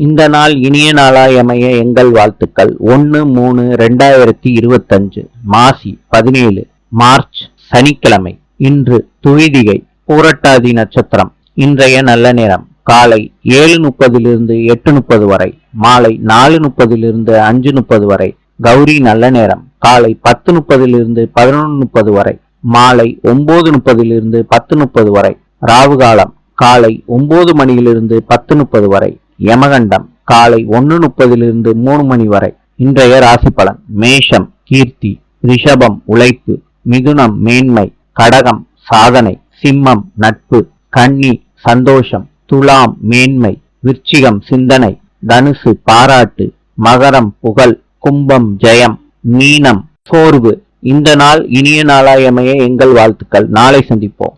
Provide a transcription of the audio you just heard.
இந்த நாள் இனிய நாளாயமைய எங்கள் வாழ்த்துக்கள். ஒன்று மூணு ரெண்டாயிரத்தி இருபத்தஞ்சு மாசி பதினேழு மார்ச் சனிக்கிழமை. இன்று துவிதிகை பூரட்டாதி நட்சத்திரம். இன்றைய நல்ல நேரம். காலை ஏழு முப்பதிலிருந்து எட்டு முப்பது வரை. மாலை நாலு முப்பதிலிருந்து அஞ்சு முப்பது வரை. கௌரி நல்ல நேரம். காலை பத்து முப்பதிலிருந்து பதினொன்று முப்பது வரை. மாலை ஒன்பது முப்பதிலிருந்து பத்து முப்பது வரை. ராவு காலம். காலை ஒன்பது மணியிலிருந்து பத்து முப்பது வரை. யமகண்டம் காலை ஒன்று முப்பதிலிருந்து மூணு மணி வரை. இன்றைய ராசி பலன் மேஷம் கீர்த்தி ரிஷபம் உழைப்பு மிதுனம் மேன்மை கடகம் சாதனை சிம்மம் நட்பு கன்னி சந்தோஷம் துலாம் மேன்மை விருச்சிகம் சிந்தனை தனுசு பாராட்டு மகரம் புகழ் கும்பம் ஜெயம் மீனம் சோர்வு. இந்த நாள் இனிய நாளாயமைய எங்கள் வாழ்த்துக்கள். நாளை சந்திப்போம்.